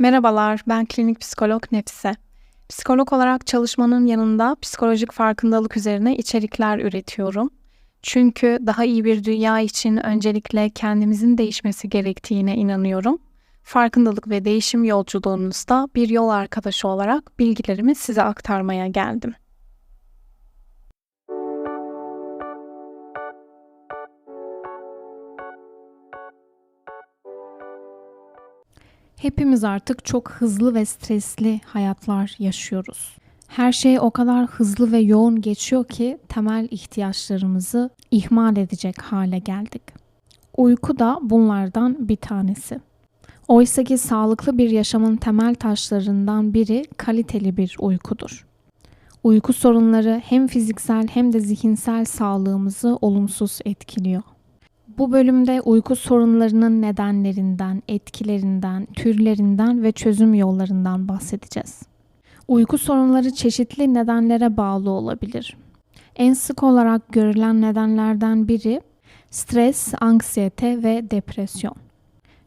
Merhabalar, ben klinik psikolog Nefise. Psikolog olarak çalışmanın yanında psikolojik farkındalık üzerine içerikler üretiyorum. Çünkü daha iyi bir dünya için öncelikle kendimizin değişmesi gerektiğine inanıyorum. Farkındalık ve değişim yolculuğunuzda bir yol arkadaşı olarak bilgilerimi size aktarmaya geldim. Hepimiz artık çok hızlı ve stresli hayatlar yaşıyoruz. Her şey o kadar hızlı ve yoğun geçiyor ki temel ihtiyaçlarımızı ihmal edecek hale geldik. Uyku da bunlardan bir tanesi. Oysa ki sağlıklı bir yaşamın temel taşlarından biri kaliteli bir uykudur. Uyku sorunları hem fiziksel hem de zihinsel sağlığımızı olumsuz etkiliyor. Bu bölümde uyku sorunlarının nedenlerinden, etkilerinden, türlerinden ve çözüm yollarından bahsedeceğiz. Uyku sorunları çeşitli nedenlere bağlı olabilir. En sık olarak görülen nedenlerden biri stres, anksiyete ve depresyon.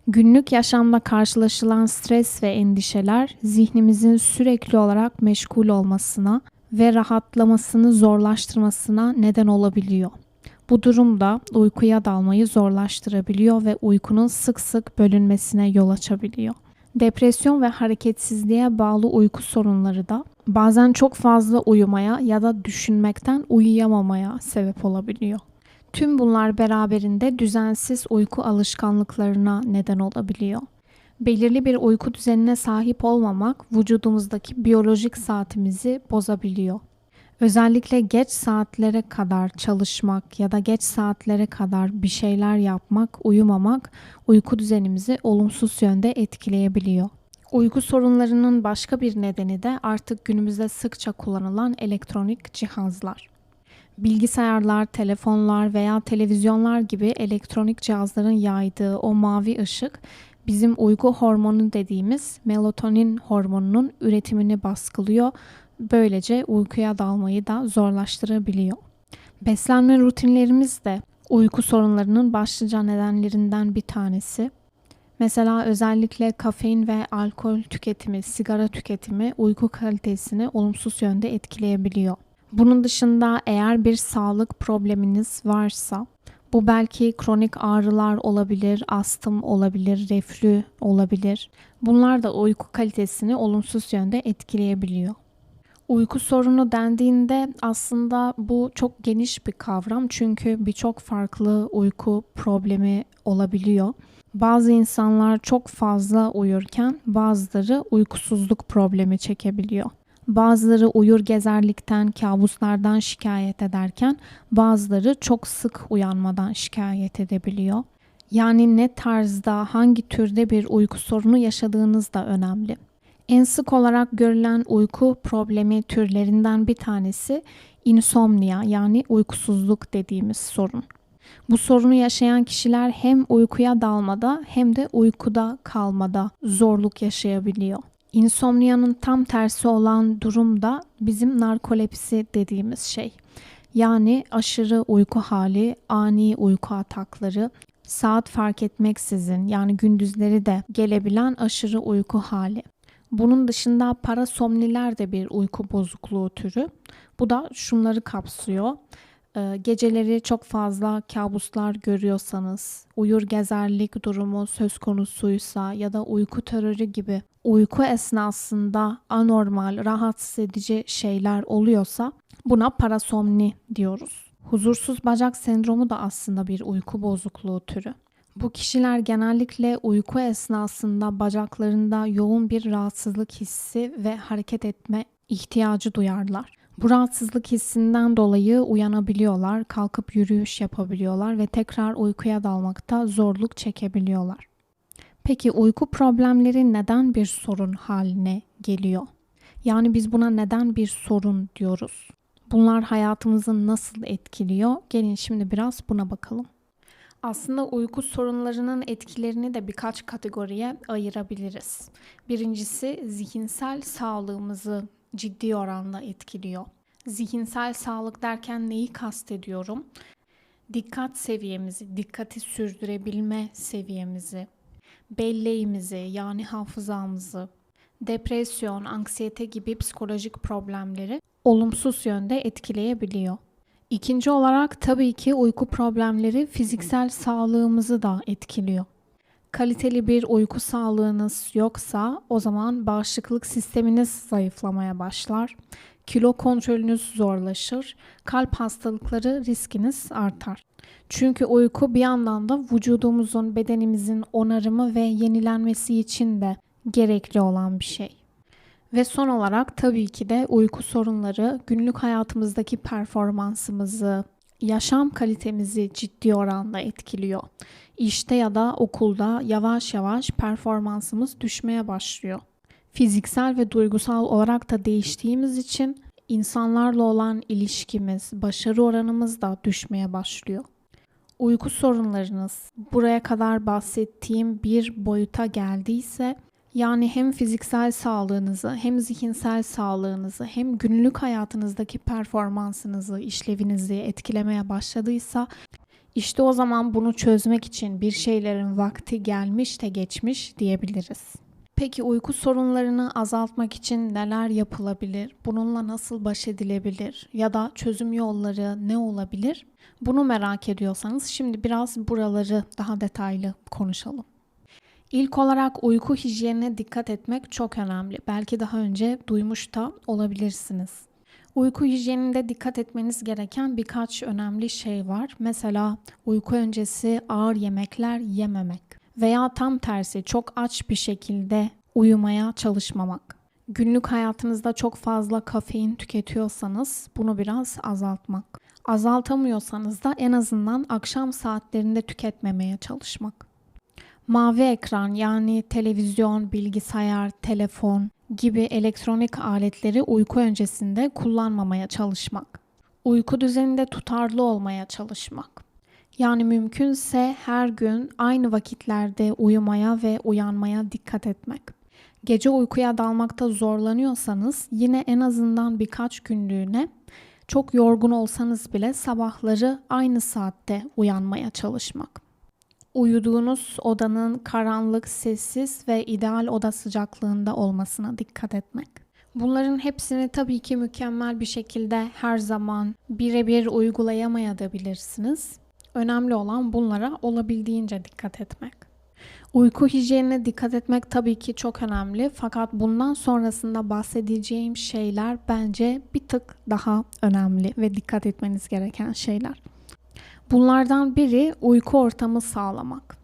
Günlük yaşamda karşılaşılan stres ve endişeler zihnimizin sürekli olarak meşgul olmasına ve rahatlamasını zorlaştırmasına neden olabiliyor. Bu durum da uykuya dalmayı zorlaştırabiliyor ve uykunun sık sık bölünmesine yol açabiliyor. Depresyon ve hareketsizliğe bağlı uyku sorunları da bazen çok fazla uyumaya ya da düşünmekten uyuyamamaya sebep olabiliyor. Tüm bunlar beraberinde düzensiz uyku alışkanlıklarına neden olabiliyor. Belirli bir uyku düzenine sahip olmamak vücudumuzdaki biyolojik saatimizi bozabiliyor. Özellikle geç saatlere kadar çalışmak ya da geç saatlere kadar bir şeyler yapmak, uyumamak uyku düzenimizi olumsuz yönde etkileyebiliyor. Uyku sorunlarının başka bir nedeni de artık günümüzde sıkça kullanılan elektronik cihazlar. Bilgisayarlar, telefonlar veya televizyonlar gibi elektronik cihazların yaydığı o mavi ışık bizim uyku hormonu dediğimiz melatonin hormonunun üretimini baskılıyor böylece uykuya dalmayı da zorlaştırabiliyor. Beslenme rutinlerimiz de uyku sorunlarının başlıca nedenlerinden bir tanesi. Mesela özellikle kafein ve alkol tüketimi, sigara tüketimi uyku kalitesini olumsuz yönde etkileyebiliyor. Bunun dışında eğer bir sağlık probleminiz varsa bu belki kronik ağrılar olabilir, astım olabilir, reflü olabilir. Bunlar da uyku kalitesini olumsuz yönde etkileyebiliyor. Uyku sorunu dendiğinde aslında bu çok geniş bir kavram çünkü birçok farklı uyku problemi olabiliyor. Bazı insanlar çok fazla uyurken bazıları uykusuzluk problemi çekebiliyor. Bazıları uyur gezerlikten, kabuslardan şikayet ederken bazıları çok sık uyanmadan şikayet edebiliyor. Yani ne tarzda, hangi türde bir uyku sorunu yaşadığınız da önemli. En sık olarak görülen uyku problemi türlerinden bir tanesi insomnia yani uykusuzluk dediğimiz sorun. Bu sorunu yaşayan kişiler hem uykuya dalmada hem de uykuda kalmada zorluk yaşayabiliyor. İnsomnia'nın tam tersi olan durum da bizim narkolepsi dediğimiz şey. Yani aşırı uyku hali, ani uyku atakları, saat fark etmeksizin yani gündüzleri de gelebilen aşırı uyku hali. Bunun dışında parasomniler de bir uyku bozukluğu türü. Bu da şunları kapsıyor. Ee, geceleri çok fazla kabuslar görüyorsanız, uyur gezerlik durumu söz konusuysa ya da uyku terörü gibi uyku esnasında anormal, rahatsız edici şeyler oluyorsa buna parasomni diyoruz. Huzursuz bacak sendromu da aslında bir uyku bozukluğu türü. Bu kişiler genellikle uyku esnasında bacaklarında yoğun bir rahatsızlık hissi ve hareket etme ihtiyacı duyarlar. Bu rahatsızlık hissinden dolayı uyanabiliyorlar, kalkıp yürüyüş yapabiliyorlar ve tekrar uykuya dalmakta zorluk çekebiliyorlar. Peki uyku problemleri neden bir sorun haline geliyor? Yani biz buna neden bir sorun diyoruz? Bunlar hayatımızı nasıl etkiliyor? Gelin şimdi biraz buna bakalım. Aslında uyku sorunlarının etkilerini de birkaç kategoriye ayırabiliriz. Birincisi zihinsel sağlığımızı ciddi oranda etkiliyor. Zihinsel sağlık derken neyi kastediyorum? Dikkat seviyemizi, dikkati sürdürebilme seviyemizi, belleğimizi yani hafızamızı, depresyon, anksiyete gibi psikolojik problemleri olumsuz yönde etkileyebiliyor. İkinci olarak tabii ki uyku problemleri fiziksel sağlığımızı da etkiliyor. Kaliteli bir uyku sağlığınız yoksa o zaman bağışıklık sisteminiz zayıflamaya başlar. Kilo kontrolünüz zorlaşır. Kalp hastalıkları riskiniz artar. Çünkü uyku bir yandan da vücudumuzun, bedenimizin onarımı ve yenilenmesi için de gerekli olan bir şey. Ve son olarak tabii ki de uyku sorunları günlük hayatımızdaki performansımızı, yaşam kalitemizi ciddi oranda etkiliyor. İşte ya da okulda yavaş yavaş performansımız düşmeye başlıyor. Fiziksel ve duygusal olarak da değiştiğimiz için insanlarla olan ilişkimiz, başarı oranımız da düşmeye başlıyor. Uyku sorunlarınız buraya kadar bahsettiğim bir boyuta geldiyse yani hem fiziksel sağlığınızı, hem zihinsel sağlığınızı, hem günlük hayatınızdaki performansınızı, işlevinizi etkilemeye başladıysa işte o zaman bunu çözmek için bir şeylerin vakti gelmiş de geçmiş diyebiliriz. Peki uyku sorunlarını azaltmak için neler yapılabilir? Bununla nasıl baş edilebilir? Ya da çözüm yolları ne olabilir? Bunu merak ediyorsanız şimdi biraz buraları daha detaylı konuşalım. İlk olarak uyku hijyenine dikkat etmek çok önemli. Belki daha önce duymuş da olabilirsiniz. Uyku hijyeninde dikkat etmeniz gereken birkaç önemli şey var. Mesela uyku öncesi ağır yemekler yememek veya tam tersi çok aç bir şekilde uyumaya çalışmamak. Günlük hayatınızda çok fazla kafein tüketiyorsanız bunu biraz azaltmak. Azaltamıyorsanız da en azından akşam saatlerinde tüketmemeye çalışmak. Mavi ekran yani televizyon, bilgisayar, telefon gibi elektronik aletleri uyku öncesinde kullanmamaya çalışmak. Uyku düzeninde tutarlı olmaya çalışmak. Yani mümkünse her gün aynı vakitlerde uyumaya ve uyanmaya dikkat etmek. Gece uykuya dalmakta zorlanıyorsanız yine en azından birkaç günlüğüne çok yorgun olsanız bile sabahları aynı saatte uyanmaya çalışmak. Uyuduğunuz odanın karanlık, sessiz ve ideal oda sıcaklığında olmasına dikkat etmek. Bunların hepsini tabii ki mükemmel bir şekilde her zaman birebir uygulayamayabilirsiniz. Önemli olan bunlara olabildiğince dikkat etmek. Uyku hijyenine dikkat etmek tabii ki çok önemli fakat bundan sonrasında bahsedeceğim şeyler bence bir tık daha önemli ve dikkat etmeniz gereken şeyler. Bunlardan biri uyku ortamı sağlamak.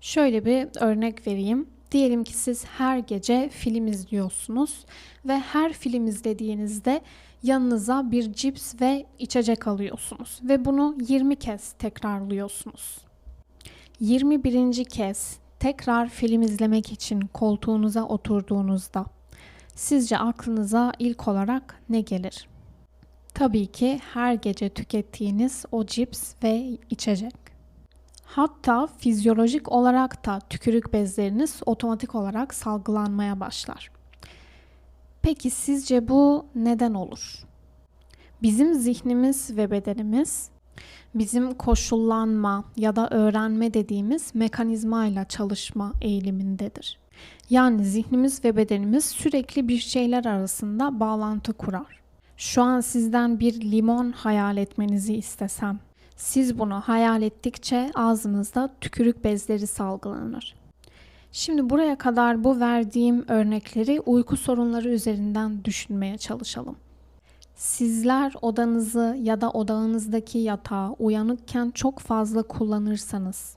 Şöyle bir örnek vereyim. Diyelim ki siz her gece film izliyorsunuz ve her film izlediğinizde yanınıza bir cips ve içecek alıyorsunuz ve bunu 20 kez tekrarlıyorsunuz. 21. kez tekrar film izlemek için koltuğunuza oturduğunuzda sizce aklınıza ilk olarak ne gelir? Tabii ki her gece tükettiğiniz o cips ve içecek. Hatta fizyolojik olarak da tükürük bezleriniz otomatik olarak salgılanmaya başlar. Peki sizce bu neden olur? Bizim zihnimiz ve bedenimiz bizim koşullanma ya da öğrenme dediğimiz mekanizmayla çalışma eğilimindedir. Yani zihnimiz ve bedenimiz sürekli bir şeyler arasında bağlantı kurar. Şu an sizden bir limon hayal etmenizi istesem, siz bunu hayal ettikçe ağzınızda tükürük bezleri salgılanır. Şimdi buraya kadar bu verdiğim örnekleri uyku sorunları üzerinden düşünmeye çalışalım. Sizler odanızı ya da odağınızdaki yatağı uyanıkken çok fazla kullanırsanız,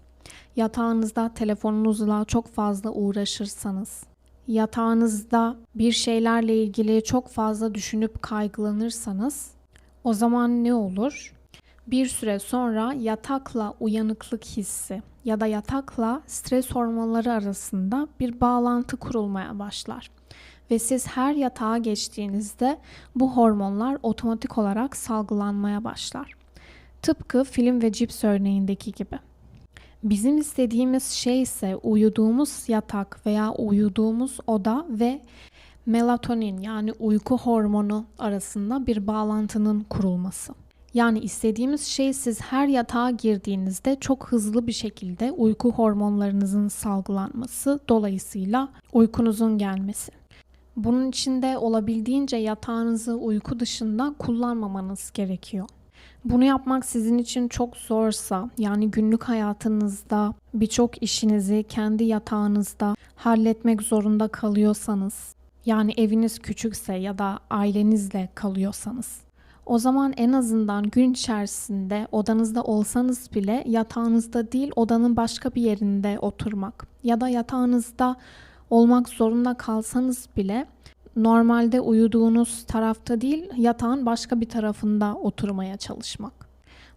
yatağınızda telefonunuzla çok fazla uğraşırsanız, yatağınızda bir şeylerle ilgili çok fazla düşünüp kaygılanırsanız o zaman ne olur? Bir süre sonra yatakla uyanıklık hissi ya da yatakla stres hormonları arasında bir bağlantı kurulmaya başlar. Ve siz her yatağa geçtiğinizde bu hormonlar otomatik olarak salgılanmaya başlar. Tıpkı film ve cips örneğindeki gibi. Bizim istediğimiz şey ise uyuduğumuz yatak veya uyuduğumuz oda ve melatonin yani uyku hormonu arasında bir bağlantının kurulması. Yani istediğimiz şey siz her yatağa girdiğinizde çok hızlı bir şekilde uyku hormonlarınızın salgılanması, dolayısıyla uykunuzun gelmesi. Bunun için de olabildiğince yatağınızı uyku dışında kullanmamanız gerekiyor. Bunu yapmak sizin için çok zorsa, yani günlük hayatınızda birçok işinizi kendi yatağınızda halletmek zorunda kalıyorsanız, yani eviniz küçükse ya da ailenizle kalıyorsanız, o zaman en azından gün içerisinde odanızda olsanız bile yatağınızda değil odanın başka bir yerinde oturmak ya da yatağınızda olmak zorunda kalsanız bile normalde uyuduğunuz tarafta değil yatağın başka bir tarafında oturmaya çalışmak.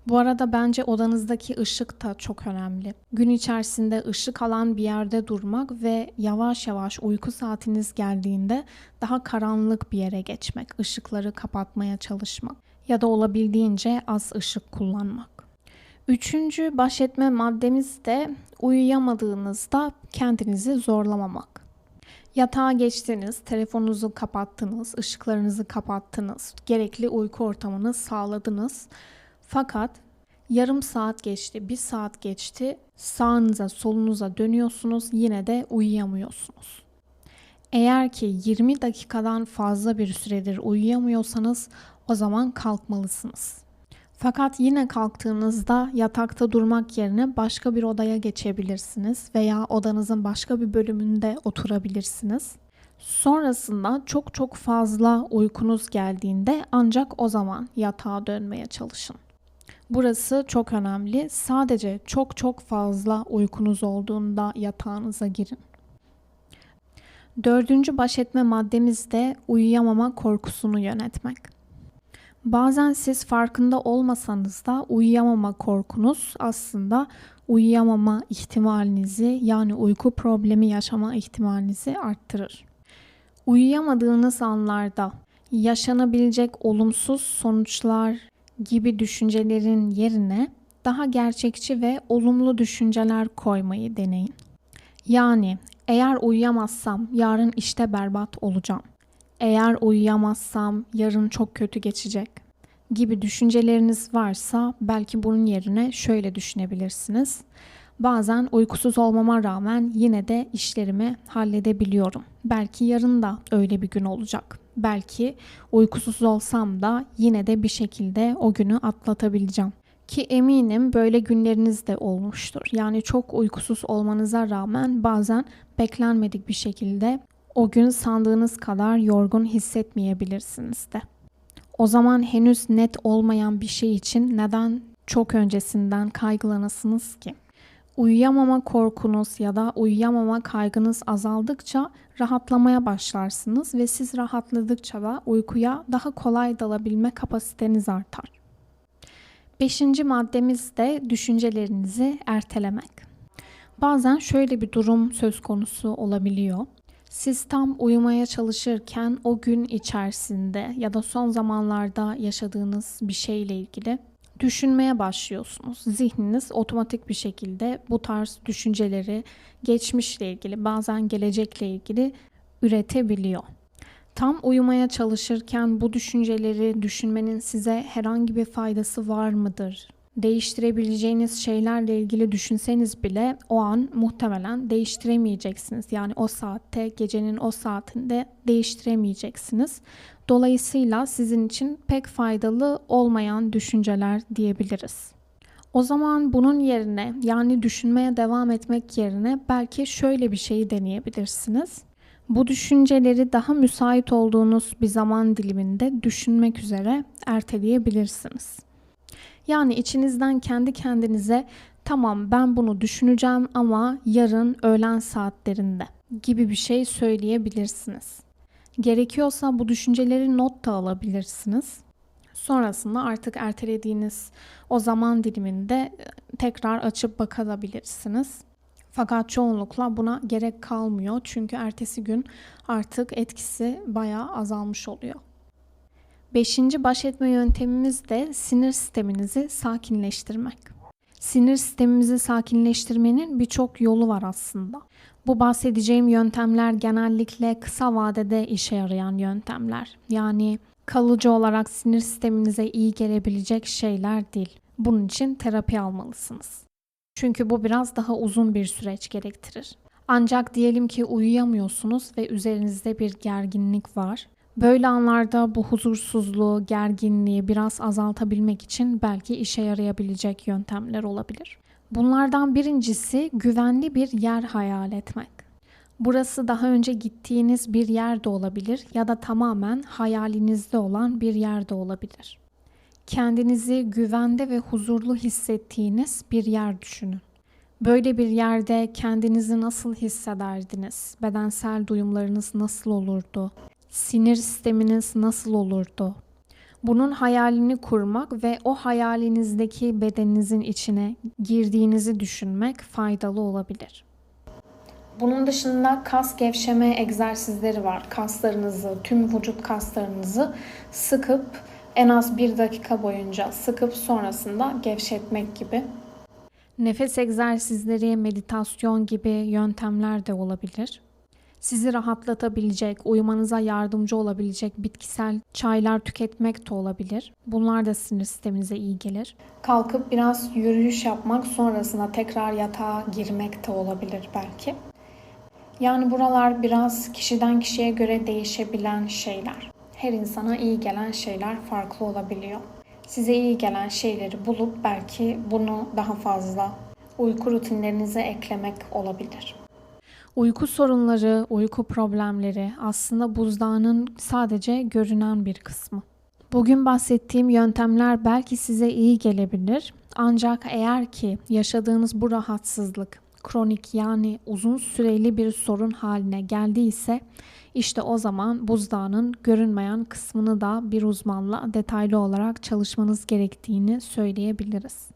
Bu arada bence odanızdaki ışık da çok önemli. Gün içerisinde ışık alan bir yerde durmak ve yavaş yavaş uyku saatiniz geldiğinde daha karanlık bir yere geçmek, ışıkları kapatmaya çalışmak ya da olabildiğince az ışık kullanmak. Üçüncü baş etme maddemiz de uyuyamadığınızda kendinizi zorlamamak. Yatağa geçtiniz, telefonunuzu kapattınız, ışıklarınızı kapattınız, gerekli uyku ortamını sağladınız. Fakat yarım saat geçti, bir saat geçti, sağınıza solunuza dönüyorsunuz yine de uyuyamıyorsunuz. Eğer ki 20 dakikadan fazla bir süredir uyuyamıyorsanız o zaman kalkmalısınız. Fakat yine kalktığınızda yatakta durmak yerine başka bir odaya geçebilirsiniz veya odanızın başka bir bölümünde oturabilirsiniz. Sonrasında çok çok fazla uykunuz geldiğinde ancak o zaman yatağa dönmeye çalışın. Burası çok önemli. Sadece çok çok fazla uykunuz olduğunda yatağınıza girin. Dördüncü baş etme maddemiz de uyuyamama korkusunu yönetmek. Bazen siz farkında olmasanız da uyuyamama korkunuz aslında uyuyamama ihtimalinizi yani uyku problemi yaşama ihtimalinizi arttırır. Uyuyamadığınız anlarda yaşanabilecek olumsuz sonuçlar gibi düşüncelerin yerine daha gerçekçi ve olumlu düşünceler koymayı deneyin. Yani eğer uyuyamazsam yarın işte berbat olacağım. Eğer uyuyamazsam yarın çok kötü geçecek gibi düşünceleriniz varsa belki bunun yerine şöyle düşünebilirsiniz. Bazen uykusuz olmama rağmen yine de işlerimi halledebiliyorum. Belki yarın da öyle bir gün olacak. Belki uykusuz olsam da yine de bir şekilde o günü atlatabileceğim. Ki eminim böyle günleriniz de olmuştur. Yani çok uykusuz olmanıza rağmen bazen beklenmedik bir şekilde o gün sandığınız kadar yorgun hissetmeyebilirsiniz de. O zaman henüz net olmayan bir şey için neden çok öncesinden kaygılanasınız ki? Uyuyamama korkunuz ya da uyuyamama kaygınız azaldıkça rahatlamaya başlarsınız ve siz rahatladıkça da uykuya daha kolay dalabilme kapasiteniz artar. Beşinci maddemiz de düşüncelerinizi ertelemek. Bazen şöyle bir durum söz konusu olabiliyor. Siz tam uyumaya çalışırken o gün içerisinde ya da son zamanlarda yaşadığınız bir şeyle ilgili düşünmeye başlıyorsunuz. Zihniniz otomatik bir şekilde bu tarz düşünceleri geçmişle ilgili, bazen gelecekle ilgili üretebiliyor. Tam uyumaya çalışırken bu düşünceleri düşünmenin size herhangi bir faydası var mıdır? Değiştirebileceğiniz şeylerle ilgili düşünseniz bile o an muhtemelen değiştiremeyeceksiniz. Yani o saatte, gecenin o saatinde değiştiremeyeceksiniz. Dolayısıyla sizin için pek faydalı olmayan düşünceler diyebiliriz. O zaman bunun yerine yani düşünmeye devam etmek yerine belki şöyle bir şeyi deneyebilirsiniz. Bu düşünceleri daha müsait olduğunuz bir zaman diliminde düşünmek üzere erteleyebilirsiniz. Yani içinizden kendi kendinize tamam ben bunu düşüneceğim ama yarın öğlen saatlerinde gibi bir şey söyleyebilirsiniz. Gerekiyorsa bu düşünceleri not da alabilirsiniz. Sonrasında artık ertelediğiniz o zaman diliminde e, tekrar açıp bakabilirsiniz. Fakat çoğunlukla buna gerek kalmıyor çünkü ertesi gün artık etkisi bayağı azalmış oluyor. Beşinci baş etme yöntemimiz de sinir sisteminizi sakinleştirmek. Sinir sistemimizi sakinleştirmenin birçok yolu var aslında. Bu bahsedeceğim yöntemler genellikle kısa vadede işe yarayan yöntemler. Yani Kalıcı olarak sinir sisteminize iyi gelebilecek şeyler değil. Bunun için terapi almalısınız. Çünkü bu biraz daha uzun bir süreç gerektirir. Ancak diyelim ki uyuyamıyorsunuz ve üzerinizde bir gerginlik var. Böyle anlarda bu huzursuzluğu, gerginliği biraz azaltabilmek için belki işe yarayabilecek yöntemler olabilir. Bunlardan birincisi güvenli bir yer hayal etmek. Burası daha önce gittiğiniz bir yer de olabilir ya da tamamen hayalinizde olan bir yer de olabilir. Kendinizi güvende ve huzurlu hissettiğiniz bir yer düşünün. Böyle bir yerde kendinizi nasıl hissederdiniz? Bedensel duyumlarınız nasıl olurdu? Sinir sisteminiz nasıl olurdu? Bunun hayalini kurmak ve o hayalinizdeki bedeninizin içine girdiğinizi düşünmek faydalı olabilir. Bunun dışında kas gevşeme egzersizleri var. Kaslarınızı, tüm vücut kaslarınızı sıkıp en az bir dakika boyunca sıkıp sonrasında gevşetmek gibi. Nefes egzersizleri, meditasyon gibi yöntemler de olabilir. Sizi rahatlatabilecek, uyumanıza yardımcı olabilecek bitkisel çaylar tüketmek de olabilir. Bunlar da sinir sisteminize iyi gelir. Kalkıp biraz yürüyüş yapmak sonrasında tekrar yatağa girmek de olabilir belki. Yani buralar biraz kişiden kişiye göre değişebilen şeyler. Her insana iyi gelen şeyler farklı olabiliyor. Size iyi gelen şeyleri bulup belki bunu daha fazla uyku rutinlerinize eklemek olabilir. Uyku sorunları, uyku problemleri aslında buzdağının sadece görünen bir kısmı. Bugün bahsettiğim yöntemler belki size iyi gelebilir. Ancak eğer ki yaşadığınız bu rahatsızlık kronik yani uzun süreli bir sorun haline geldiyse işte o zaman buzdağının görünmeyen kısmını da bir uzmanla detaylı olarak çalışmanız gerektiğini söyleyebiliriz.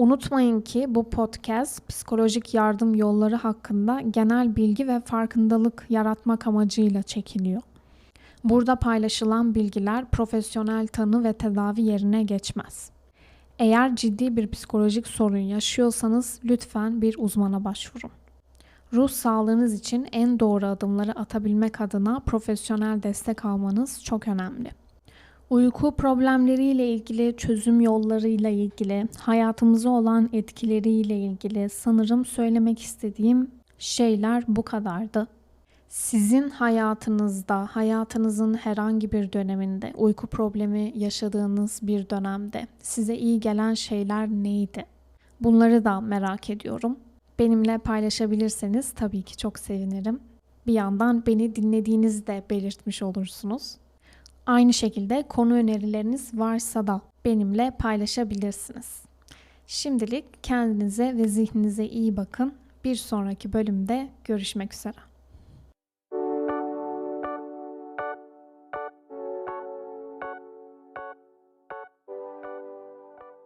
Unutmayın ki bu podcast psikolojik yardım yolları hakkında genel bilgi ve farkındalık yaratmak amacıyla çekiliyor. Burada paylaşılan bilgiler profesyonel tanı ve tedavi yerine geçmez. Eğer ciddi bir psikolojik sorun yaşıyorsanız lütfen bir uzmana başvurun. Ruh sağlığınız için en doğru adımları atabilmek adına profesyonel destek almanız çok önemli. Uyku problemleriyle ilgili, çözüm yollarıyla ilgili, hayatımıza olan etkileriyle ilgili sanırım söylemek istediğim şeyler bu kadardı. Sizin hayatınızda, hayatınızın herhangi bir döneminde, uyku problemi yaşadığınız bir dönemde size iyi gelen şeyler neydi? Bunları da merak ediyorum. Benimle paylaşabilirseniz tabii ki çok sevinirim. Bir yandan beni dinlediğinizi de belirtmiş olursunuz. Aynı şekilde konu önerileriniz varsa da benimle paylaşabilirsiniz. Şimdilik kendinize ve zihninize iyi bakın. Bir sonraki bölümde görüşmek üzere.